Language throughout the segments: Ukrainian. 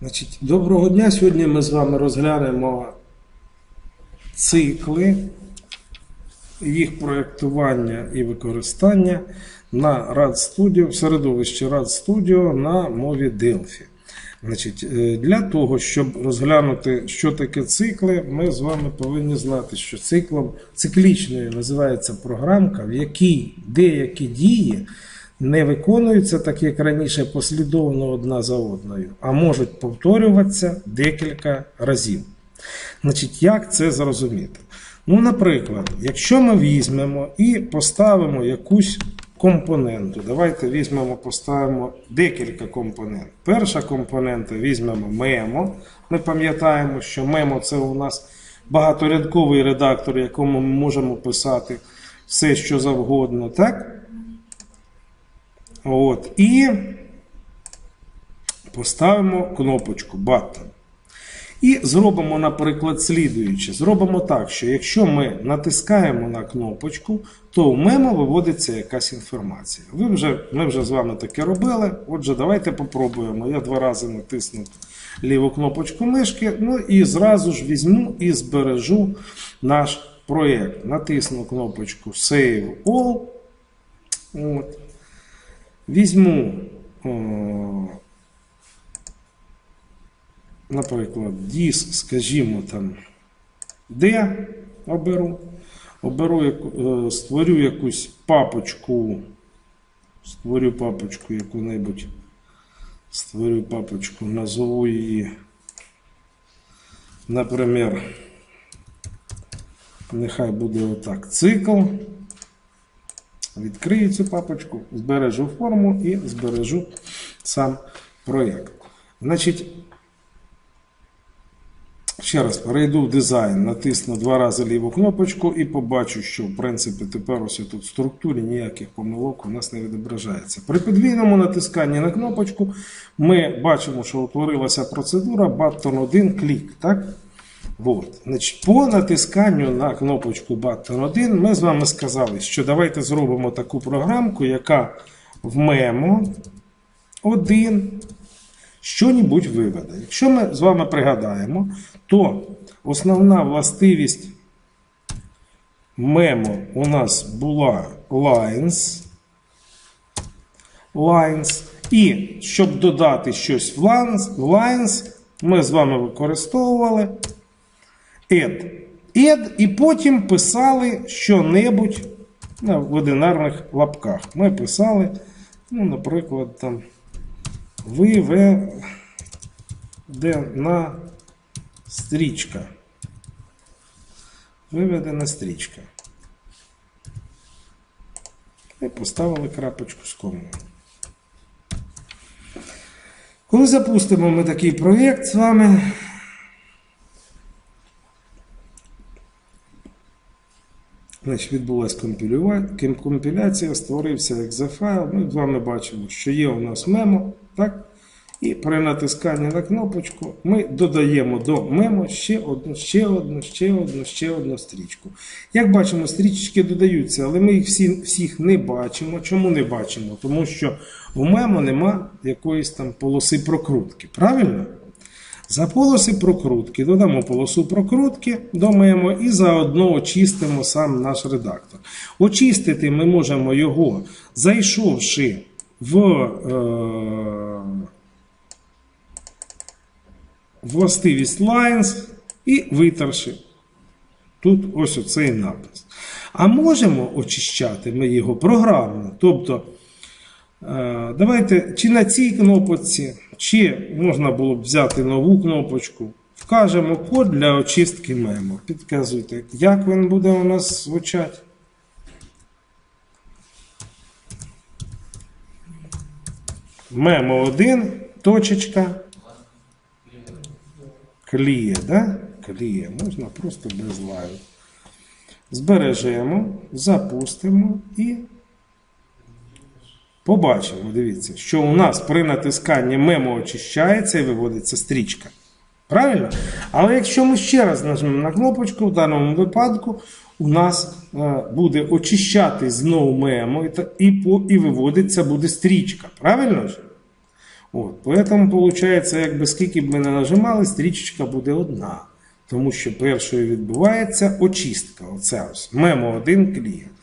Значить, доброго дня. Сьогодні ми з вами розглянемо цикли, їх проєктування і використання на RAD Studio, в середовищі RAD Studio на мові Delphi. Значить, е, для того, щоб розглянути, що таке цикли, ми з вами повинні знати, що циклом циклічною називається програмка, в якій деякі дії не виконуються так, як раніше, послідовно одна за одною, а можуть повторюватися декілька разів. Значить, як це зрозуміти? Ну, наприклад, якщо ми візьмемо і поставимо якусь компоненту, давайте візьмемо, поставимо декілька компонент. Перша компонента візьмемо мемо. Ми пам'ятаємо, що мемо це у нас багаторядковий редактор, якому ми можемо писати все, що завгодно, так? От. І поставимо кнопочку button. І зробимо, наприклад, слідуюче. Зробимо так, що якщо ми натискаємо на кнопочку, то в мемо виводиться якась інформація. Ви вже, ми вже з вами таке робили. Отже, давайте попробуємо. Я два рази натисну ліву кнопочку мишки, ну і зразу ж візьму і збережу наш проєкт. Натисну кнопочку Save All. От. Візьму, наприклад, диск, скажімо, там, D оберу. Оберу, е, створю якусь папочку, створю папочку яку-небудь, створю папочку, назову її, наприклад, нехай буде отак, цикл. Відкрию цю папочку, збережу форму і збережу сам проєкт. Значить, ще раз перейду в дизайн, натисну два рази ліву кнопочку і побачу, що в принципі тепер ось тут в структурі ніяких помилок у нас не відображається. При подвійному натисканні на кнопочку ми бачимо, що утворилася процедура button 1 клік. Так? Вот. Значить, по натисканню на кнопочку Button 1 ми з вами сказали, що давайте зробимо таку програмку, яка в мемо 1 що-небудь виведе. Якщо ми з вами пригадаємо, то основна властивість мемо у нас була lines. lines. І щоб додати щось в lines ми з вами використовували add. Add і потім писали що-небудь ну, в одинарних лапках. Ми писали, ну, наприклад, там виведена стрічка. Виведена стрічка. І поставили крапочку з комою. Коли запустимо ми такий проєкт з вами, Значить, відбулася компіляція, створився exe файл. Ми з вами бачимо, що є у нас мемо. Так? І при натисканні на кнопочку ми додаємо до мемо ще одну, ще одну, ще одну, ще одну стрічку. Як бачимо, стрічки додаються, але ми їх всі, всіх не бачимо. Чому не бачимо? Тому що в мемо нема якоїсь там полоси прокрутки. Правильно? За полоси прокрутки додамо полосу прокрутки до мемо і заодно очистимо сам наш редактор. Очистити ми можемо його, зайшовши в е, властивість lines і витерши тут ось оцей напис. А можемо очищати ми його програмно. Тобто, Е, Давайте чи на цій кнопочці, чи можна було б взяти нову кнопочку. Вкажемо код для очистки мемо. Підказуйте, як він буде у нас звучати. Мемо 1, точечка. Кліє, да? Кліє. Можна просто без лайв. Збережемо, запустимо і Побачимо, дивіться, що у нас при натисканні мемо очищається і виводиться стрічка. Правильно? Але якщо ми ще раз нажмемо на кнопочку, в даному випадку у нас е, буде очищати знову мемо і, і, виводиться буде стрічка. Правильно ж? От, поэтому виходить, якби скільки б ми не нажимали, стрічечка буде одна. Тому що першою відбувається очистка. Оця ось мемо 1 клієнт.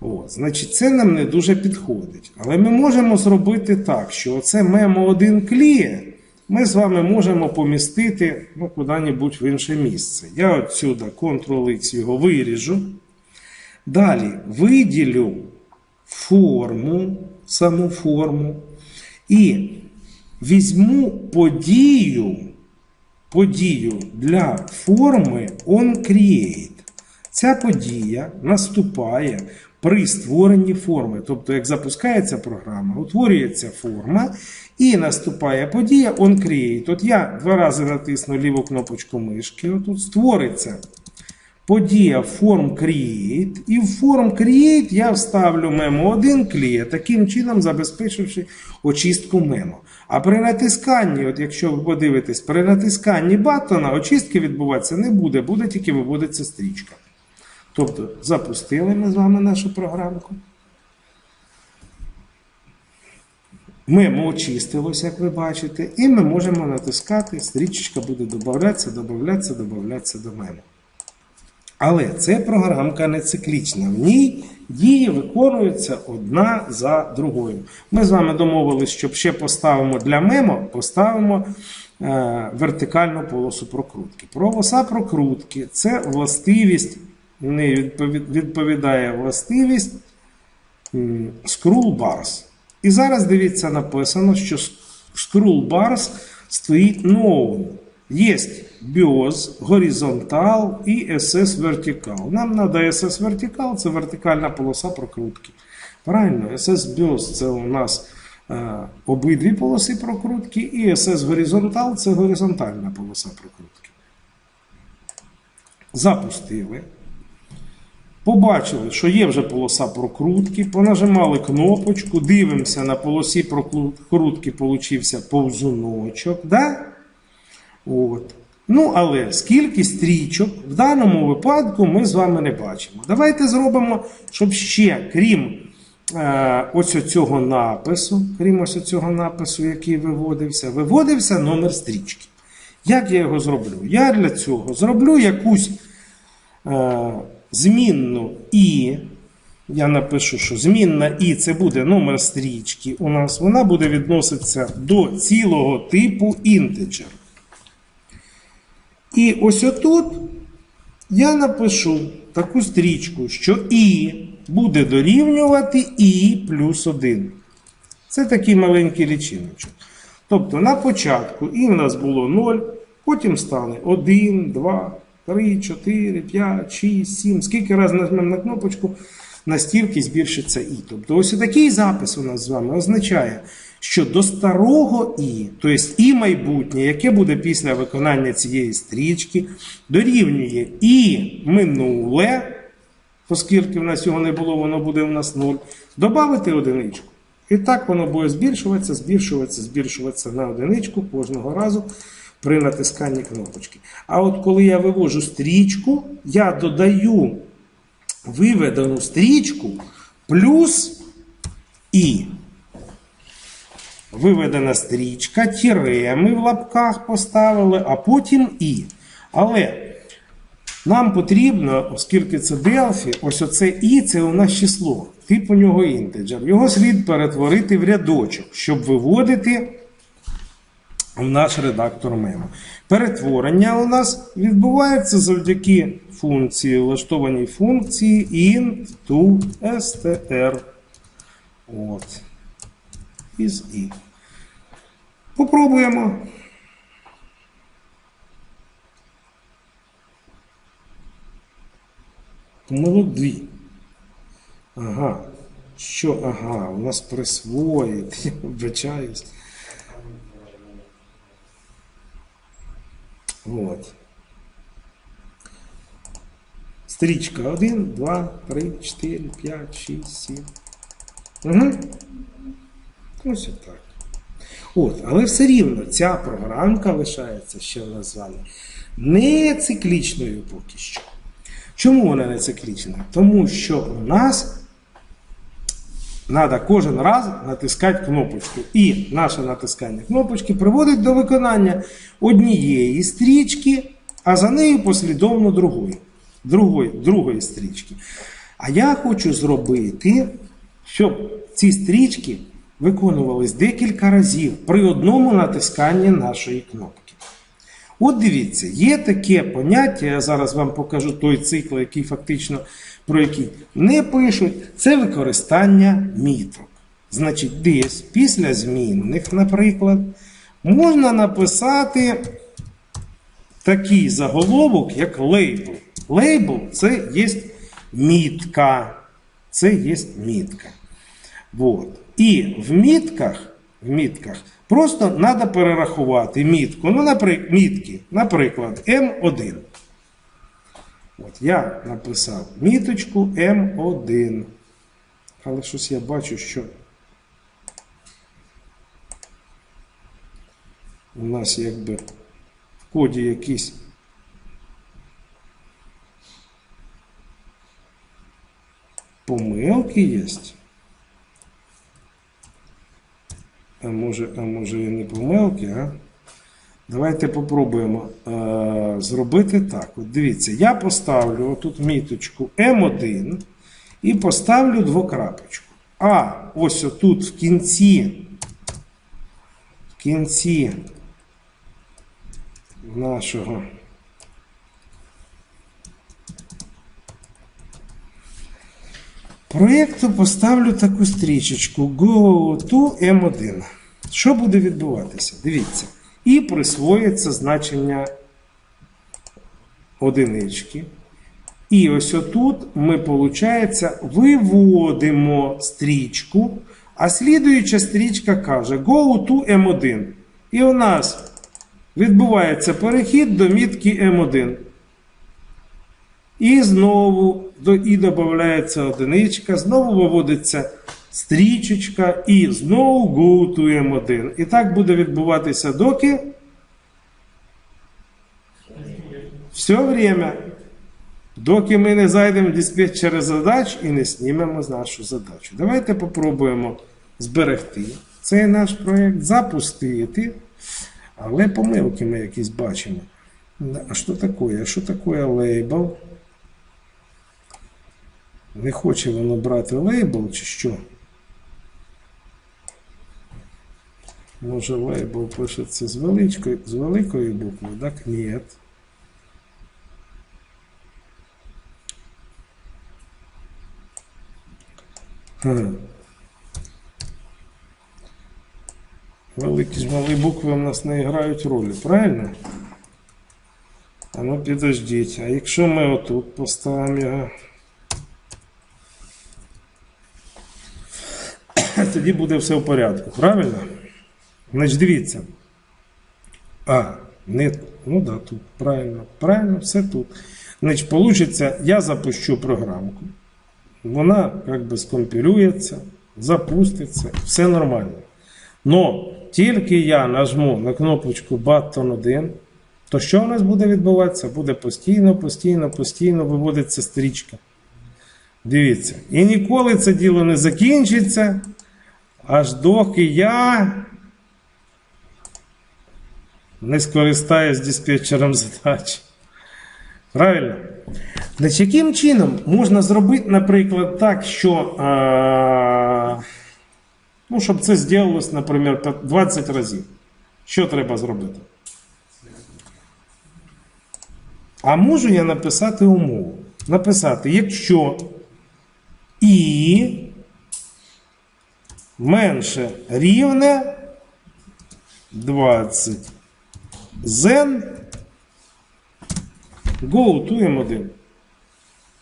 От, значить, це нам не дуже підходить. Але ми можемо зробити так, що оце мемо 1 кліє ми з вами можемо помістити ну, куди-небудь в інше місце. Я отсюда Ctrl-X його виріжу. Далі виділю форму, саму форму. І візьму подію, подію для форми onCreate. Ця подія наступає при створенні форми. Тобто, як запускається програма, утворюється форма і наступає подія onCreate. От я два рази натисну ліву кнопочку мишки, отут створиться подія Form Create. І в Form Create я вставлю мемо 1 кліє, таким чином забезпечивши очистку мемо. А при натисканні, от якщо ви подивитесь, при натисканні батона очистки відбуватися не буде, буде тільки виводитися стрічка. Тобто запустили ми з вами нашу програмку. Мемо очистилось, як ви бачите, і ми можемо натискати, стрічечка буде додатися, додатися, додатися до мемо. Але це програмка не циклічна. В ній дії виконуються одна за другою. Ми з вами домовились, щоб ще поставимо для мемо, поставимо е, вертикальну полосу прокрутки. Полоса прокрутки це властивість, не відповідає властивість scroll bars. І зараз дивіться, написано, що scroll bars стоїть known. Є BIOS, горизонтал і SS вертикал. Нам треба SS вертикал, це вертикальна полоса прокрутки. Правильно, SS BIOS це у нас е, обидві полоси прокрутки, і SS горизонтал це горизонтальна полоса прокрутки. Запустили. Побачили, що є вже полоса прокрутки, понажимали кнопочку, дивимося на полосі прокрутки, получився повзуночок. Да? От. Ну, але скільки стрічок в даному випадку ми з вами не бачимо. Давайте зробимо, щоб ще, крім е, ось цього напису, крім ось цього напису, який виводився, виводився номер стрічки. Як я його зроблю? Я для цього зроблю якусь е, змінну І. Я напишу, що змінна І це буде номер стрічки у нас. Вона буде відноситися до цілого типу інтеджер. І ось отут я напишу таку стрічку, що І буде дорівнювати І плюс 1. Це такий маленький лічиночок. Тобто на початку І в нас було 0, потім стане 1, 2, 3, 4, 5, 6, 7. Скільки разів нажмемо на кнопочку, настільки збільшиться І. Тобто ось такий запис у нас з вами означає, що до старого І, тобто І майбутнє, яке буде після виконання цієї стрічки, дорівнює І минуле, оскільки в нас його не було, воно буде у нас 0, додати одиничку. І так воно буде збільшуватися, збільшуватися, збільшуватися на одиничку кожного разу при натисканні кнопочки. А от коли я вивожу стрічку, я додаю виведену стрічку плюс І. Виведена стрічка, тіре ми в лапках поставили, а потім І. Але нам потрібно, оскільки це Delphi, ось оце І це у нас число. Тип у нього інтеджер. Його слід перетворити в рядочок, щоб виводити наш редактор мемо. Перетворення у нас відбувається завдяки функції, влаштованій функції int to str. От. Із і. Попробуємо. Помилок. Ага. Що, ага, у нас присвоїть. Я вибачаюсь. Вот. Стрічка 1, 2, 3, 4, 5, 6, 7. Угу. Ось отак. От, але все рівно ця програмка лишається ще в нас з вами не циклічною поки що. Чому вона не циклічна? Тому що у нас Треба кожен раз натискати кнопочку. І наше натискання кнопочки приводить до виконання однієї стрічки, а за нею послідовно другої, другої, другої стрічки. А я хочу зробити, щоб ці стрічки виконувались декілька разів при одному натисканні нашої кнопки. От дивіться, є таке поняття, я зараз вам покажу той цикл, який фактично про який не пишуть, це використання міток. Значить, десь після змінних, наприклад, можна написати такий заголовок, як лейбл. Лейбл це є мітка. Це є мітка. Вот. І в мітках, в мітках просто треба перерахувати мітку. Ну, наприклад, мітки, наприклад, М1. От я написав міточку М1. Але щось я бачу, що у нас якби в коді якісь помилки є. А може, а може і не помилки, а? Давайте попробуємо е, зробити так. От дивіться, я поставлю отут міточку М1 і поставлю двокрапочку. А ось отут в кінці, в кінці нашого проєкту поставлю таку стрічечку Go to M1. Що буде відбуватися? Дивіться. І присвоїться значення одинички. І ось отут ми, виходить, виводимо стрічку, а слідуюча стрічка каже Go to M1. І у нас відбувається перехід до мітки M1. І знову і додається одиничка, знову виводиться стрічечка і знову to M1. І так буде відбуватися доки. Все время. Доки ми не зайдемо в диспетчери задач і не знімемо нашу задачу. Давайте попробуємо зберегти цей наш проєкт, запустити. Але помилки ми якісь бачимо. А що таке? Що таке лейбл? Не хоче воно брати лейбл чи що? Може лейбл пишеться з великої, з великої букви? Так, ні. Великі ж малі букви у нас не грають ролі, правильно? А ну підождіть, а якщо ми отут поставимо його, тоді буде все в порядку, правильно? Значить, дивіться. А, не, ну да, тут, правильно, правильно, все тут. Значить, получиться, я запущу програмку. Вона як би скомпілюється, запуститься, все нормально. Но тільки я нажму на кнопочку Button 1, то що у нас буде відбуватися? Буде постійно, постійно, постійно виводиться стрічка. Дивіться. І ніколи це діло не закінчиться, аж доки я не скористаюсь диспетчером задач. Правильно? Значить, яким чином можна зробити, наприклад, так, що. А, ну, щоб це зробилось, наприклад, 20 разів. Що треба зробити? А можу я написати умову. Написати, якщо і менше рівне 20 zen go to M1.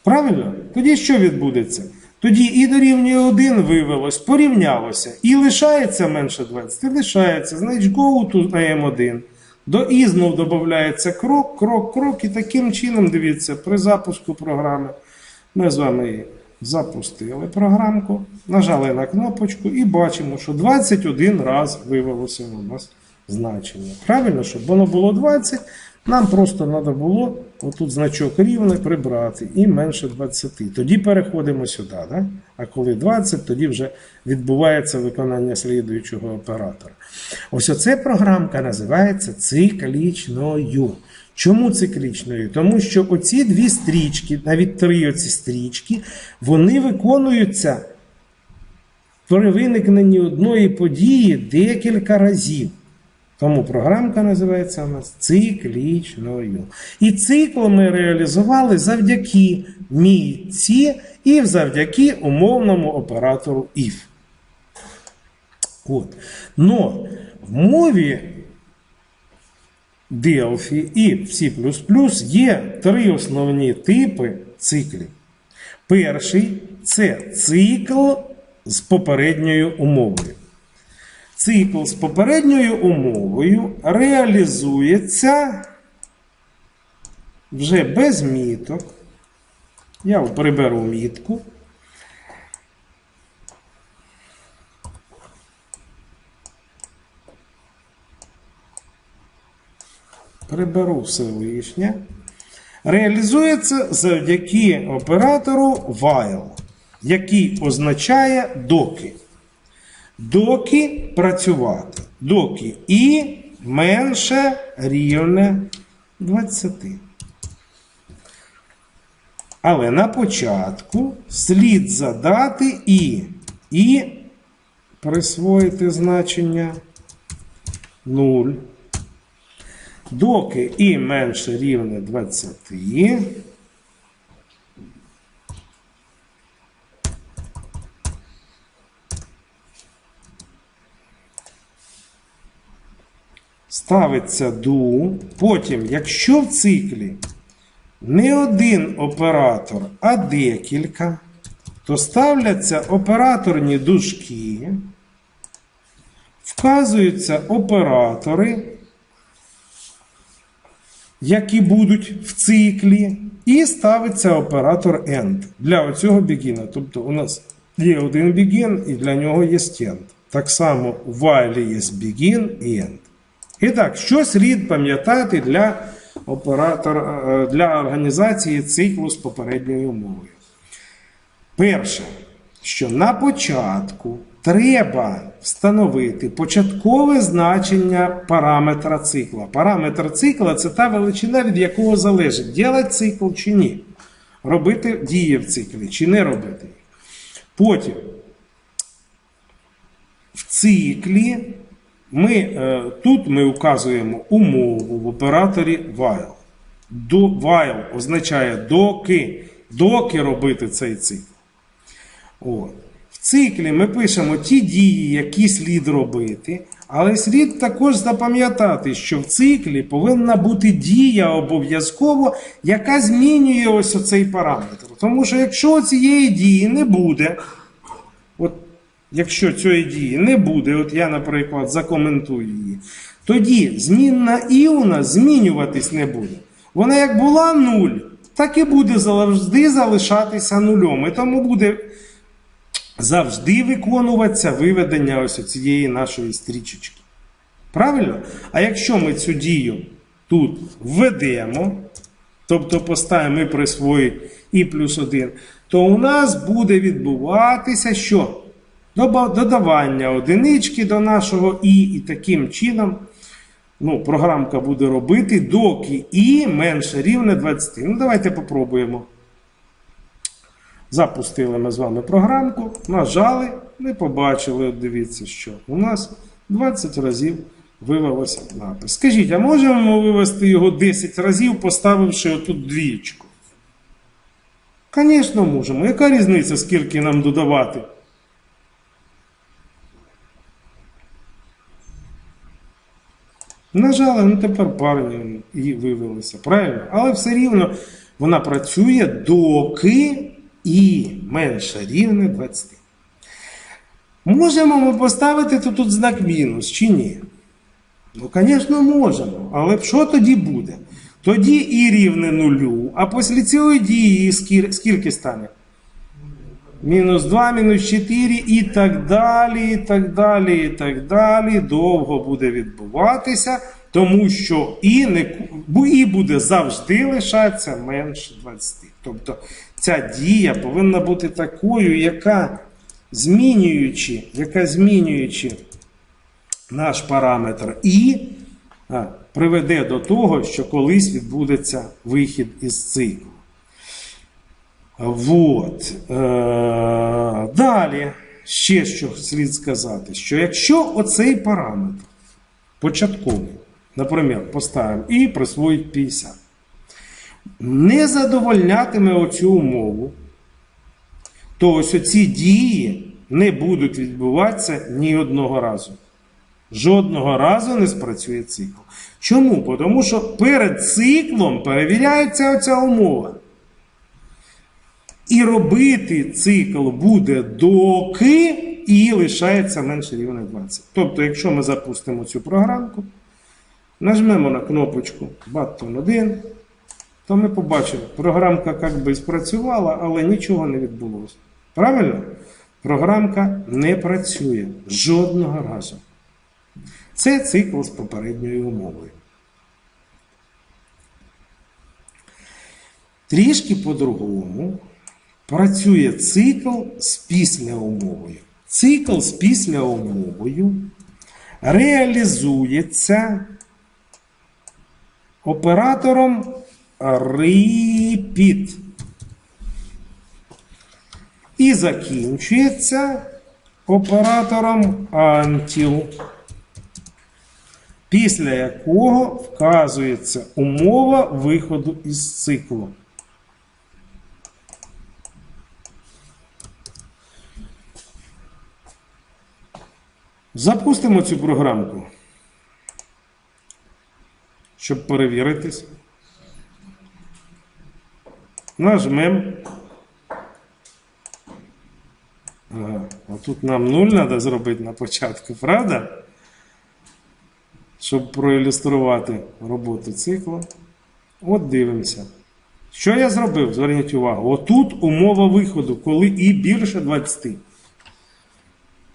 Правильно? Тоді що відбудеться? Тоді і дорівнює 1 вивелось, порівнялося. І лишається менше 20, і лишається. Значить, go to M1. До і знов додається крок, крок, крок. І таким чином, дивіться, при запуску програми ми з вами запустили програмку, нажали на кнопочку і бачимо, що 21 раз вивелося у нас значення. Правильно, щоб воно було 20, нам просто треба було отут значок рівне прибрати і менше 20. Тоді переходимо сюди. Да? А коли 20, тоді вже відбувається виконання слідуючого оператора. Ось оця програмка називається циклічною. Чому циклічною? Тому що оці дві стрічки, навіть три оці стрічки, вони виконуються при виникненні одної події декілька разів. Тому програмка називається у нас циклічною. І цикл ми реалізували завдяки мітці і завдяки умовному оператору if. От. Но в мові Delphi і C є три основні типи циклів. Перший це цикл з попередньою умовою. Цикл з попередньою умовою реалізується вже без міток. Я приберу мітку. Приберу все лишнє. Реалізується завдяки оператору while, який означає доки. Доки працювати. Доки і менше рівне 20. Але на початку слід задати і. І присвоїти значення 0. Доки і менше рівне 20. Ставиться ду. Потім, якщо в циклі не один оператор, а декілька, то ставляться операторні дужки, вказуються оператори, які будуть в циклі, і ставиться оператор end для оцього бігіна. Тобто у нас є один бігін і для нього є end. Так само в while є begin і end. І так, що слід пам'ятати для оператора, для організації циклу з попередньою умовою? Перше, що на початку треба встановити початкове значення параметра цикла. Параметр цикла це та величина, від якого залежить, ділати цикл чи ні. Робити дії в циклі чи не робити. Потім в циклі ми, е, тут ми указуємо умову в операторі while. До, while означає доки, доки робити цей цикл. От. В циклі ми пишемо ті дії, які слід робити, але слід також запам'ятати, що в циклі повинна бути дія обов'язково, яка змінює ось оцей параметр. Тому що якщо цієї дії не буде, якщо цієї дії не буде, от я, наприклад, закоментую її, тоді змінна і у змінюватись не буде. Вона як була 0, так і буде завжди залишатися нульом. І тому буде завжди виконуватися виведення ось цієї нашої стрічечки. Правильно? А якщо ми цю дію тут введемо, тобто поставимо і присвоїть і плюс 1, то у нас буде відбуватися що? Додавання одинички до нашого і, і таким чином ну, програмка буде робити, доки і менше рівне 20. Ну, давайте попробуємо. Запустили ми з вами програмку, нажали, не побачили, дивіться, що у нас 20 разів вивелося напис. Скажіть, а можемо ми вивести його 10 разів, поставивши отут двічку? Звісно, можемо. Яка різниця, скільки нам додавати? Нажали, ну тепер парні і вивелися. Правильно? Але все рівно вона працює доки і менше рівне 20. Можемо ми поставити тут, тут знак мінус чи ні? Ну, звісно, можемо. Але що тоді буде? Тоді і рівне нулю, а після цієї дії скільки стане? Мінус 2, мінус 4 і так далі, і так далі, і так далі. Довго буде відбуватися. Тому що і, не, і буде завжди лишатися менше 20. Тобто ця дія повинна бути такою, яка змінюючи, яка змінюючи наш параметр і приведе до того, що колись відбудеться вихід із циклу. Вот. Е, далі ще що слід сказати, що якщо оцей параметр початковий, наприклад, поставимо і присвоїть 50, не задовольнятиме оцю умову, то ось оці дії не будуть відбуватися ні одного разу. Жодного разу не спрацює цикл. Чому? Тому що перед циклом перевіряється оця умова. І робити цикл буде доки і лишається менше рівня 20. Тобто, якщо ми запустимо цю програмку, нажмемо на кнопочку Button 1, то ми побачимо, програмка як би спрацювала, але нічого не відбулося. Правильно? Програмка не працює жодного разу. Це цикл з попередньою умовою. Трішки по-другому працює цикл з післяумовою. Цикл з післяумовою реалізується оператором repeat. І закінчується оператором until, після якого вказується умова виходу із циклу. Запустимо цю програмку, щоб перевіритись. Нажмемо. Ага. Отут нам 0 треба зробити на початку, правда? Щоб проілюструвати роботу циклу. От дивимося. Що я зробив? Зверніть увагу. Отут умова виходу, коли і більше 20.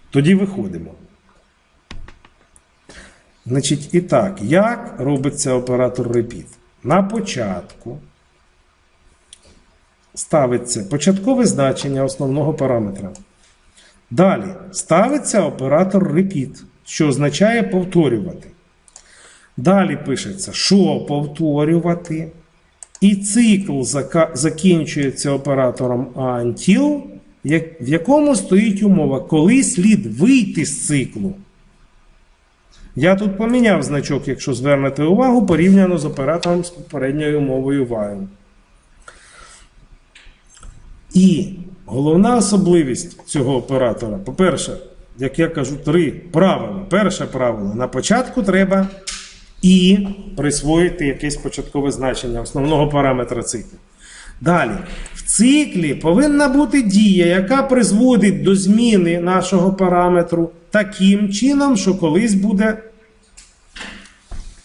Тоді виходимо. Значить, і так, як робиться оператор repeat? На початку ставиться початкове значення основного параметра. Далі ставиться оператор repeat, що означає повторювати. Далі пишеться, що повторювати. І цикл закінчується оператором until, в якому стоїть умова, коли слід вийти з циклу. Я тут поміняв значок, якщо звернете увагу, порівняно з оператором з попередньою умовою while. І головна особливість цього оператора, по-перше, як я кажу, три правила. Перше правило: на початку треба і присвоїти якесь початкове значення основного параметра циклу. Далі, в циклі повинна бути дія, яка призводить до зміни нашого параметру таким чином, що колись буде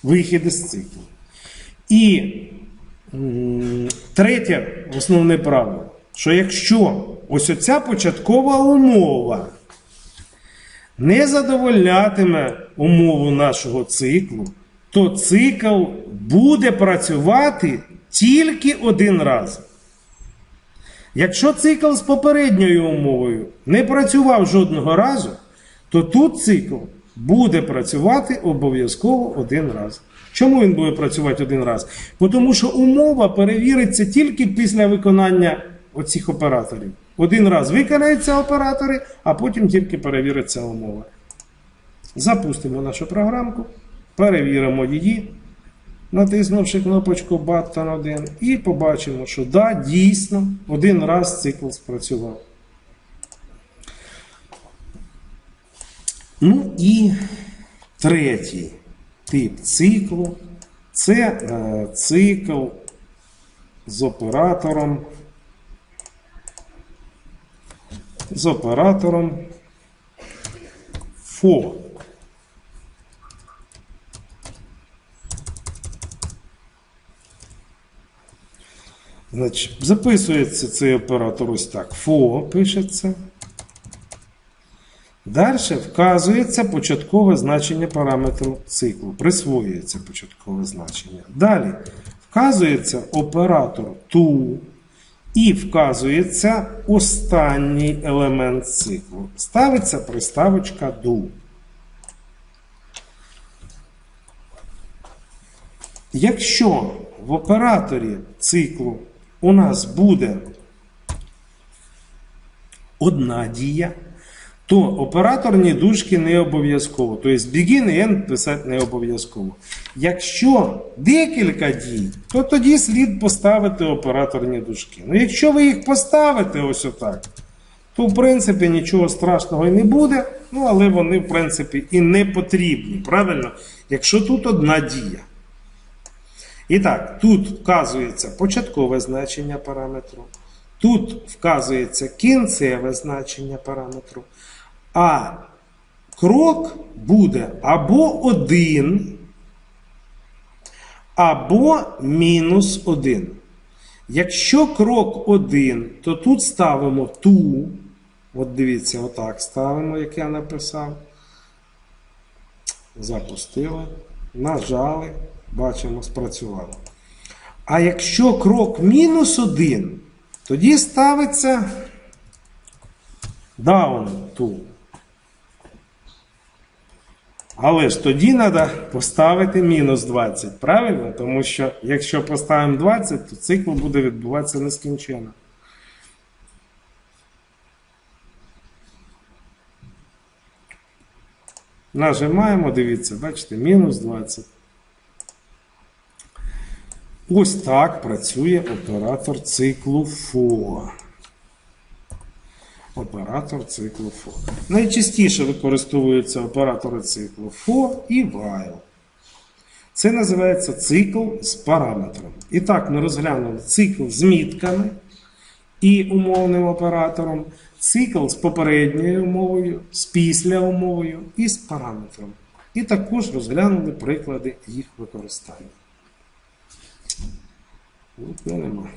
вихід із циклу. І третє основне правило, що якщо ось оця початкова умова не задовольнятиме умову нашого циклу, то цикл буде працювати тільки один раз. Якщо цикл з попередньою умовою не працював жодного разу, то тут цикл буде працювати обов'язково один раз. Чому він буде працювати один раз? Бо Тому що умова перевіриться тільки після виконання оцих операторів. Один раз виконаються оператори, а потім тільки перевіриться умова. Запустимо нашу програмку, перевіримо її, натиснувши кнопочку Button 1, і побачимо, що да, дійсно, один раз цикл спрацював. Ну і третій тип циклу це е, цикл з оператором. З оператором for. Значить, записується цей оператор ось так. For пишеться. Далі вказується початкове значення параметру циклу, присвоюється початкове значення. Далі вказується оператор to і вказується останній елемент циклу. Ставиться приставочка do. Якщо в операторі циклу у нас буде одна дія, то операторні дужки не обов'язково. Тобто begin і end писати не обов'язково. Якщо декілька дій, то тоді слід поставити операторні дужки. Ну, якщо ви їх поставите ось отак, то в принципі нічого страшного і не буде. Ну, але вони, в принципі, і не потрібні. Правильно? Якщо тут одна дія. І так, тут вказується початкове значення параметру, тут вказується кінцеве значення параметру, а крок буде або 1, або мінус 1. Якщо крок 1, то тут ставимо ту. От дивіться, отак ставимо, як я написав. Запустили, нажали, бачимо, спрацювало. А якщо крок мінус 1, тоді ставиться down to. Але ж тоді треба поставити мінус 20, правильно? Тому що якщо поставимо 20, то цикл буде відбуватися нескінченно. Нажимаємо, дивіться, бачите, мінус 20. Ось так працює оператор циклу FO. Оператор циклу FO. Найчастіше використовуються оператори циклу FO і while. Це називається цикл з параметром. І так, ми розглянули цикл з мітками і умовним оператором, цикл з попередньою умовою, з після умовою і з параметром. І також розглянули приклади їх використання. Нема.